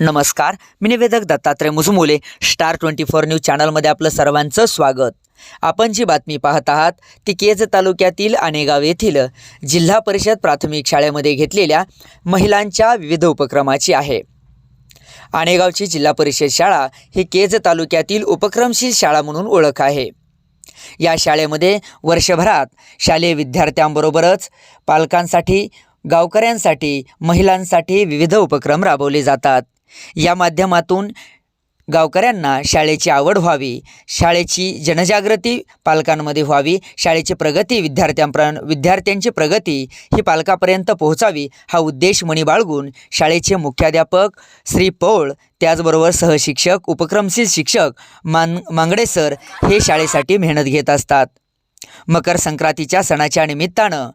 नमस्कार मी निवेदक Dattatray Mujmule star twenty four news चॅनलमध्ये आपलं सर्वांचं स्वागत. आपण जी बातमी पाहत आहात ती केज तालुक्यातील आणेगाव येथील जिल्हा परिषद प्राथमिक शाळेमध्ये घेतलेल्या महिलांच्या विविध उपक्रमाची आहे. आणेगावची जिल्हा परिषद शाळा ही केज तालुक्यातील उपक्रमशील शाळा म्हणून ओळख आहे. या शाळेमध्ये वर्षभरात शालेय विद्यार्थ्यांबरोबरच पालकांसाठी गावकऱ्यांसाठी महिलांसाठी विविध उपक्रम राबवले जातात. या माध्यमातून गावकऱ्यांना शाळेची आवड व्हावी शाळेची जनजागृती पालकांमध्ये व्हावी शाळेची प्रगती विद्यार्थ्यांप्र विद्यार्थ्यांची प्रगती ही पालकापर्यंत पोहोचावी हा उद्देश मणी बाळगून शाळेचे मुख्याध्यापक श्री पौळ त्याचबरोबर सहशिक्षक उपक्रमशील शिक्षक मान मांगडे सर हे शाळेसाठी मेहनत घेत असतात. मकर संक्रांतीच्या सणाच्या निमित्तानं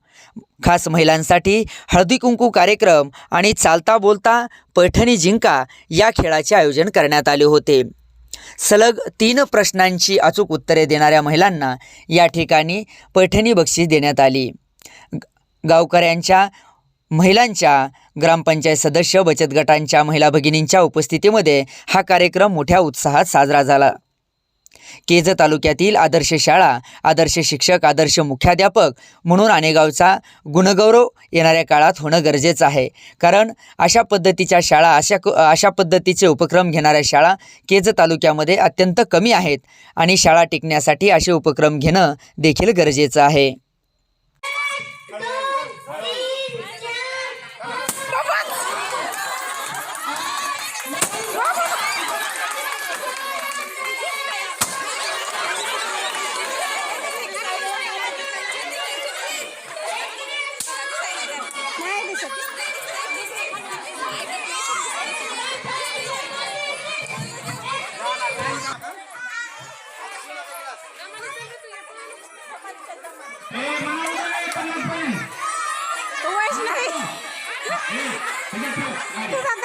खास महिलांसाठी हळदी कुंकू कार्यक्रम आणि चालता बोलता पैठणी जिंका या खेळाचे आयोजन करण्यात आले होते. सलग तीन प्रश्नांची अचूक उत्तरे देणाऱ्या महिलांना या ठिकाणी पैठणी बक्षीस देण्यात आली. ग- गावकऱ्यांच्या महिलांच्या ग्रामपंचायत सदस्य बचत गटांच्या महिला भगिनींच्या उपस्थितीमध्ये हा कार्यक्रम मोठ्या उत्साहात साजरा झाला. केज तालुक्यातील आदर्श शाळा आदर्श शिक्षक आदर्श मुख्याध्यापक म्हणून आणेगावचा गुणगौरव येणाऱ्या काळात होणं गरजेचं आहे. कारण अशा पद्धतीच्या शाळा अशा क अशा पद्धतीचे उपक्रम घेणाऱ्या शाळा केज तालुक्यामध्ये अत्यंत कमी आहेत आणि शाळा टिकण्यासाठी असे उपक्रम घेणं देखील गरजेचं आहे. Oh,